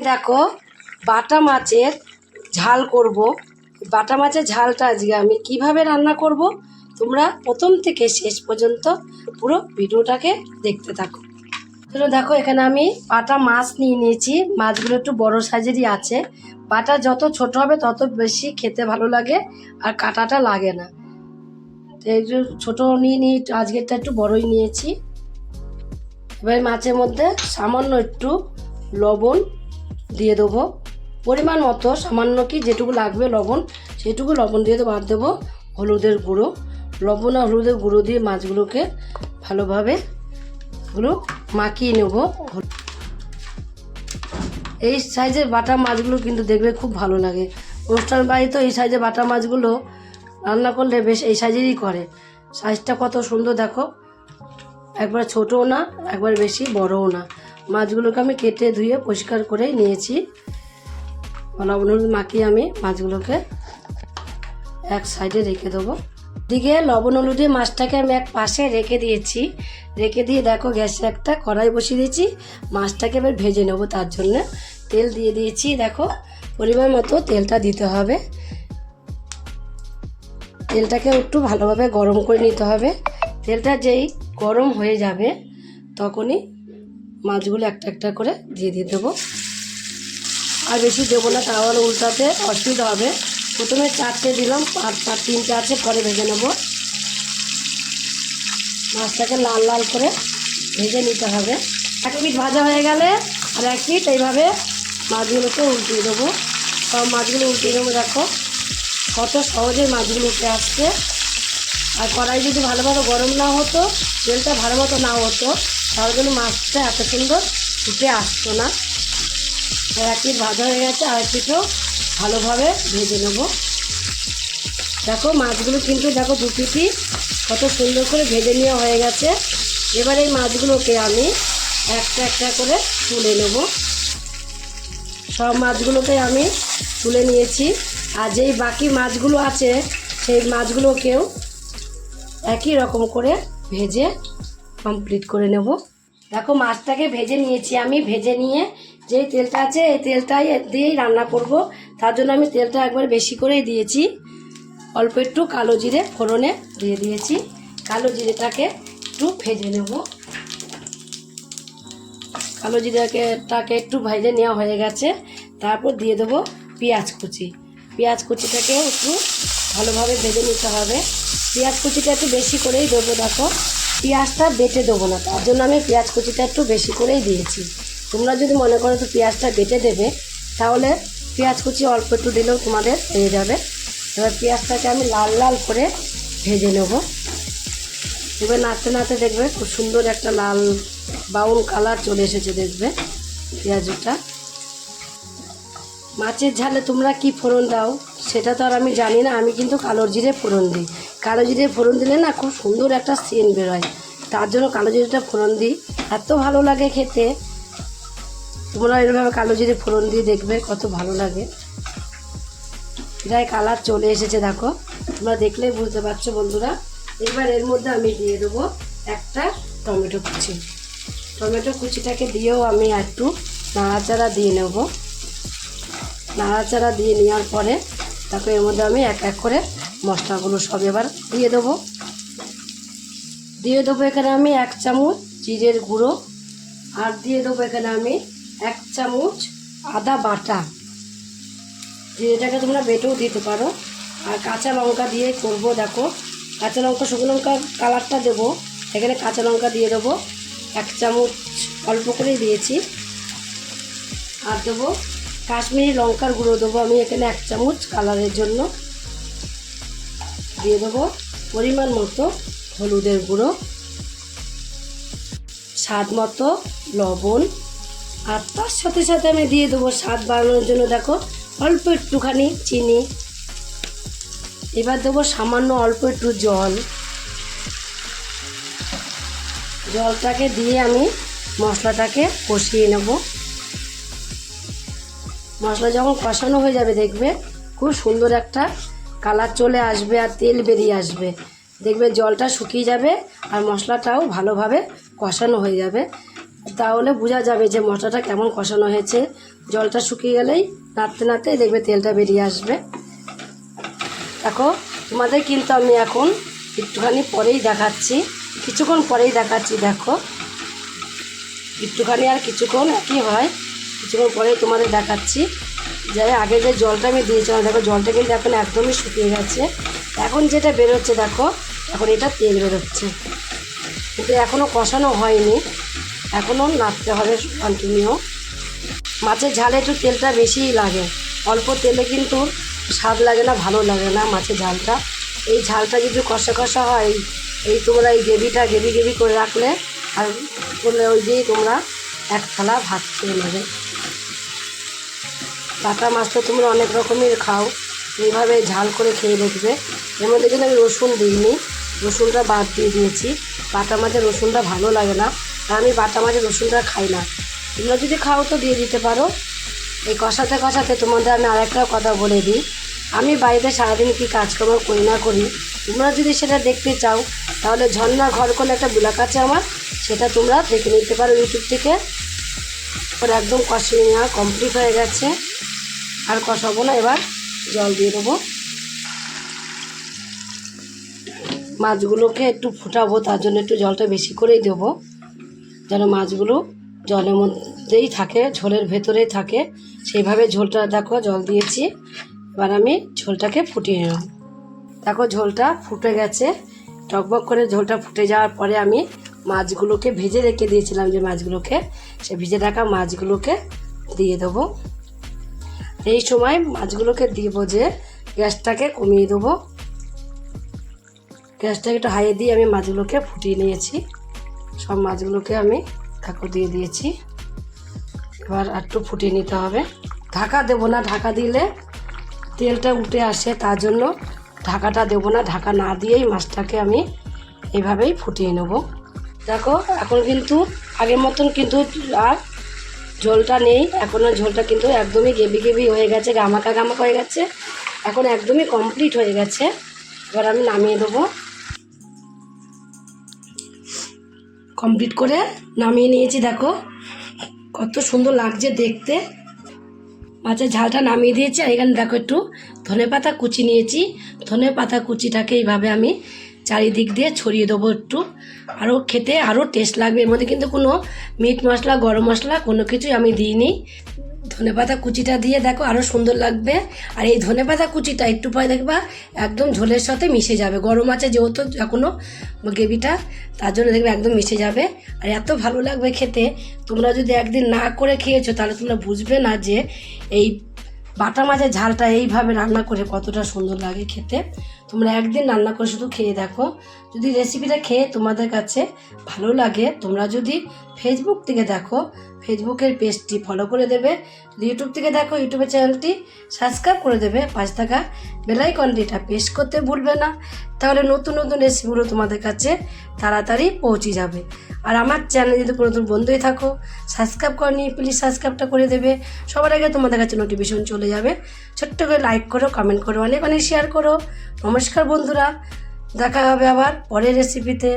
দেখো, বাটা মাছের ঝাল করব। বাটা মাছের ঝালটা আজকে আমি কীভাবে রান্না করব? তোমরা প্রথম থেকে শেষ পর্যন্ত পুরো ভিডিওটাকে দেখতে থাকো। চলো দেখো, এখানে আমি বাটা মাছ নিয়ে নিয়েছি। মাছগুলো একটু বড় সাইজেরই আছে। বাটা যত ছোট হবে, তত বেশি খেতে ভালো লাগে আর কাটাটা লাগে না। তো একটু ছোটো নিয়ে নিয়ে আজকেরটা একটু বড়ই নিয়েছি। এবার মাছের মধ্যে সামান্য একটু লবণ দিয়ে দেবো। পরিমাণ মতো, সামান্য কি যেটুকু লাগবে লবণ, সেটুকু লবণ দিয়ে আর দেবো হলুদের গুঁড়ো। লবণ আর হলুদের গুঁড়ো দিয়ে মাছগুলোকে ভালোভাবে গুলো মাখিয়ে নেব। এই সাইজের বাটা মাছগুলো কিন্তু দেখবে খুব ভালো লাগে। অনুষ্ঠান বাড়িতে এই সাইজের বাটা মাছগুলো রান্না করলে বেশ এই সাইজেরই করে। সাইজটা কত সুন্দর দেখো। একবার ছোটও না, একবার বেশি বড়ও না। মাছগুলোকে আমি কেটে ধুয়ে পরিষ্কার করে নিয়েছি। লবণ হলুদ মাখিয়ে আমি মাছগুলোকে এক সাইডে রেখে দেবো। দিকে লবণ হলুদে মাছটাকে আমি এক পাশে রেখে দিয়েছি। রেখে দিয়ে দেখো গ্যাসে একটা কড়াই বসিয়ে দিয়েছি। মাছটাকে এবার ভেজে নেব তার জন্য। তেল দিয়ে দিয়েছি, দেখো পরিমাণ মতো তেলটা দিতে হবে। তেলটাকে একটু ভালোভাবে গরম করে নিতে হবে। তেলটা যেই গরম হয়ে যাবে, তখনই মাছগুলো একটা একটা করে দিয়ে দিয়ে দেবো। আর বেশি দেবো না, তাহলে উল্টাতে অসুবিধা হবে। প্রথমে চারটে দিলাম আর চার তিনটে আছে, পরে ভেজে নেব। মাছটাকে লাল লাল করে ভেজে নিতে হবে। এক পিঠ ভাজা হয়ে গেলে আর এক পিঠ এইভাবে মাছগুলোকে উল্টিয়ে দেবো। সব মাছগুলো উল্টিয়ে দেবো, দেখো। কত সহজে মাছগুলো উঠে আসছে। আর কড়াই যদি ভালোভাবে গরম না হতো, তেলটা ভালো মতো না হতো, তাহলে কিন্তু মাছটা এত সুন্দর ফুটে আসতো না। আর এক পিঠ ভাজা হয়ে গেছে, আর পিঠও ভালোভাবে ভেজে নেব। দেখো, মাছগুলো কিন্তু দেখো দু পিঠি কত সুন্দর করে ভেজে নেওয়া হয়ে গেছে। এবার এই মাছগুলোকে আমি একটা একটা করে তুলে নেব। সব মাছগুলোকে আমি তুলে নিয়েছি। আর যেই বাকি মাছগুলো আছে, সেই মাছগুলোকেও একই রকম করে ভেজে কমপ্লিট করে নেব। দেখো মাছটাকে ভেজে নিয়েছি আমি। ভেজে নিয়ে যেই তেলটা আছে, এই তেলটাই দিয়েই রান্না করব। তার জন্য আমি তেলটা একবার বেশি করেই দিয়েছি। অল্প একটু কালো জিরে ফোড়নে দিয়ে দিয়েছি। কালো জিরেটাকে একটু ভেজে নেব। কালো জিরাকে টাকে একটু ভেজে নেওয়া হয়ে গেছে। তারপর দিয়ে দেবো পেঁয়াজ কুচি। পেঁয়াজ কুচিটাকে একটু ভালোভাবে ভেজে নিতে হবে। পেঁয়াজ কুচিটা একটু বেশি করেই দেবো, দেখো। পেঁয়াজটা বেটে দেবো না, তার জন্য আমি পেঁয়াজ কুচিটা একটু বেশি করেই দিয়েছি। তোমরা যদি মনে করো তো পেঁয়াজটা বেটে দেবে, তাহলে পেঁয়াজ কুচি অল্প একটু দিলেও তোমাদের হয়ে যাবে। এবার পেঁয়াজটাকে আমি লাল লাল করে ভেজে নেব। এবার নাড়তে নাড়তে দেখবে খুব সুন্দর একটা লাল বাউন কালার চলে এসেছে, দেখবে। পেঁয়াজটা মাছের ঝালে তোমরা কি ফোড়ন দাও? সেটা তো আর আমি জানি না, আমি কিন্তু কালো জিরে ফোড়ন দিই। কালো জিরে ফোড়ন দিলে না খুব সুন্দর একটা সেন বেরোয়। তার জন্য কালো জিরেটা ফোড়ন দিই। এত ভালো লাগে খেতে। তোমরা এরভাবে কালো জিরে ফোড়ন দিয়ে দেখবে কত ভালো লাগে। প্রায় কালার চলে এসেছে, দেখো। তোমরা দেখলেই বুঝতে পারছ বন্ধুরা। এবার এর মধ্যে আমি দিয়ে দেবো একটা টমেটো কুচি। টমেটো কুচিটাকে দিয়েও আমি একটু নাড়াচাড়া দিয়ে নেব। নাড়াচাড়া দিয়ে নেওয়ার পরে তারপরে এর মধ্যে আমি এক এক করে মশলাগুলো সব এবার দিয়ে দেবো। দিয়ে দেবো এখানে আমি এক চামচ জিরের গুঁড়ো আর দিয়ে দেবো এখানে আমি এক চামচ আদা বাটা। জিরেটাকে তোমরা বেটেও দিতে পারো। আর কাঁচা লঙ্কা দিয়ে করব, দেখো। কাঁচা লঙ্কা, শুকনো লঙ্কা কালারটা দেবো। এখানে কাঁচা লঙ্কা দিয়ে দেবো। এক চামচ অল্প করেই দিয়েছি। আর দেবো কাশ্মীরি লঙ্কার গুঁড়ো দেবো, আমি এখানে এক চামচ কালারের জন্য। দিয়ে দেবো পরিমাণ মতো হলুদের গুঁড়ো, স্বাদ মতো লবণ, আর তার সাথে সাথে আমি দিয়ে দেবো স্বাদ বাড়ানোর জন্য দেখো অল্প একটুখানি চিনি। এবার দেবো সামান্য অল্প একটু জল। জলটাকে দিয়ে আমি মশলাটাকে কষিয়ে নেব। মশলা যখন কষানো হয়ে যাবে, দেখবে খুব সুন্দর একটা কালার চলে আসবে আর তেল বেরিয়ে আসবে। দেখবে জলটা শুকিয়ে যাবে আর মশলাটাও ভালোভাবে কষানো হয়ে যাবে। তাহলে বোঝা যাবে যে মশলাটা কেমন কষানো হয়েছে। জলটা শুকিয়ে গেলেই নাড়তে নাড়তে দেখবে তেলটা বেরিয়ে আসবে। দেখো, তোমাদের কিন্তু আমি এখন একটুখানি পরেই দেখাচ্ছি, কিছুক্ষণ পরেই দেখাচ্ছি, দেখো। একটুখানি আর কিছুক্ষণ একই হয়। কিছুক্ষণ পরে তোমাদের দেখাচ্ছি। যে আগে যে জলটা আমি দিয়েছিলাম, দেখো জলটা কিন্তু এখন একদমই শুকিয়ে গেছে। এখন যেটা বেরোচ্ছে, দেখো, এখন এটা তেল বেরোচ্ছে। কিন্তু এখনও কষানো হয়নি। এখনও নাড়তে হবে কন্টিনিউ মাছের ঝালে একটু তেলটা বেশিই লাগে। অল্প তেলে কিন্তু স্বাদ লাগে না, ভালো লাগে না মাছের ঝালটা। এই ঝালটা যদি কষা কষা হয়, এই তোমরা এই গ্রেভিটা গ্রেভি গ্রেভি করে রাখলে, আর ওই দিয়েই তোমরা এক থালা ভাত খেয়ে নেবে। বাটা মাছ তো তোমরা অনেক রকমের খাও। এইভাবে ঝাল করে খেয়ে দেখবে। এর মধ্যে কিন্তু আমি রসুন দিইনি। রসুনটা বাদ দিয়ে দিয়েছি। বাটা মাছের রসুনটা ভালো লাগে না। আর আমি বাটা মাছের রসুনটা খাই না। তোমরা যদি খাও তো দিয়ে দিতে পারো। এই কষাতে কষাতে তোমাদের আমি আরেকটা কথা বলে দিই। আমি বাড়িতে সারাদিন কী কাজকর্ম করি না করি, তোমরা যদি সেটা দেখতে চাও, তাহলে ঝর্ণা ঘর করলে একটা ব্লগ আছে আমার, সেটা তোমরা দেখে নিতে পারো ইউটিউব থেকে। ওর একদম কষিয়ে নেওয়া কমপ্লিট হয়ে গেছে। আর কষাবো না, এবার জল দিয়ে দেবো। মাছগুলোকে একটু ফুটাবো, তার জন্য একটু জলটা বেশি করেই দেবো। যেন মাছগুলো জলের মধ্যেই থাকে, ঝোলের ভেতরেই থাকে। সেইভাবে ঝোলটা দেখো, জল দিয়েছি। এবার আমি ঝোলটাকে ফুটিয়ে নেব। দেখো, ঝোলটা ফুটে গেছে। টকবক করে ঝোলটা ফুটে যাওয়ার পরে আমি মাছগুলোকে ভেজে রেখে দিয়েছিলাম যে মাছগুলোকে। সে ভেজে রাখা মাছগুলোকে দিয়ে দেবো। এই সময় মাছগুলোকে দিব যে গ্যাসটাকে কমিয়ে দেবো। গ্যাসটাকে একটু হাইয়ে দিয়ে আমি মাছগুলোকে ফুটিয়ে নিয়েছি। সব মাছগুলোকে আমি ঠাকুর দিয়ে দিয়েছি। এবার একটু ফুটিয়ে নিতে হবে। ঢাকা দেবো না, ঢাকা দিলে তেলটা উঠে আসে, তার জন্য ঢাকাটা দেবো না, ঢাকা না দিয়েই মাছটাকে আমি এইভাবেই ফুটিয়ে নেব। দেখো, এখন কিন্তু আগের মতন কিন্তু আর ঝোলটা নেই এখনও ঝোলটা কিন্তু একদমই গেবি গেবি হয়ে গেছে, গামাকা গামাকা হয়ে গেছে, এখন একদমই কমপ্লিট হয়ে গেছে। এবার আমি নামিয়ে দেবো। কমপ্লিট করে নামিয়ে নিয়েছি, দেখো। কত সুন্দর লাগছে দেখতে। মাছের ঝালটা নামিয়ে দিয়েছি এখানে দেখো একটু ধনে পাতা কুচি নিয়েছি। ধনে পাতা কুচিটাকে এইভাবে আমি চারিদিক দিয়ে ছড়িয়ে দেবো একটু। আরও খেতে আরও টেস্ট লাগবে। এর মধ্যে কিন্তু কোনো মিট মশলা, গরম মশলা কোনো কিছুই আমি দিইনি। ধনে পাতা কুচিটা দিয়ে দেখো আরও সুন্দর লাগবে। আর এই ধনে পাতা কুচিটা একটু পরে দেখবা একদম ঝোলের সাথে মিশে যাবে। গরম আছে যেহেতু এখনও গ্রেভিটা, তার জন্য দেখবে একদম মিশে যাবে। আর এত ভালো লাগবে খেতে। তোমরা যদি একদিন না করে খেয়েছো, তাহলে তোমরা বুঝবে না যে এই বাটা মাছের ঝালটা এইভাবে রান্না করে কতটা সুন্দর লাগে খেতে। তোমরা একদিন রান্না করে শুধু খেয়ে দেখো। যদি রেসিপিটা খেয়ে তোমাদের কাছে ভালো লাগে, তোমরা যদি ফেসবুক থেকে দেখো ফেসবুকের পেজটি ফলো করে দেবে। যদি ইউটিউব থেকে দেখো ইউটিউবের চ্যানেলটি সাবস্ক্রাইব করে দেবে। পাঁচ টাকা বেলাইকনটিটা প্রেস করতে ভুলবে না। তাহলে নতুন নতুন রেসিপিগুলো তোমাদের কাছে তাড়াতাড়ি পৌঁছে যাবে। আর আমার চ্যানেল যদি কোনো নতুন বন্ধুই থাকো সাবস্ক্রাইব করনি প্লিজ সাবস্ক্রাইবটা করে দেবে। সবার আগে তোমাদের কাছে নোটিফিকেশন চলে যাবে। ছোট্ট করে লাইক করো কমেন্ট করো, অনেক অনেক শেয়ার করো। নমস্কার বন্ধুরা দেখা হবে আবার পরের রেসিপিতে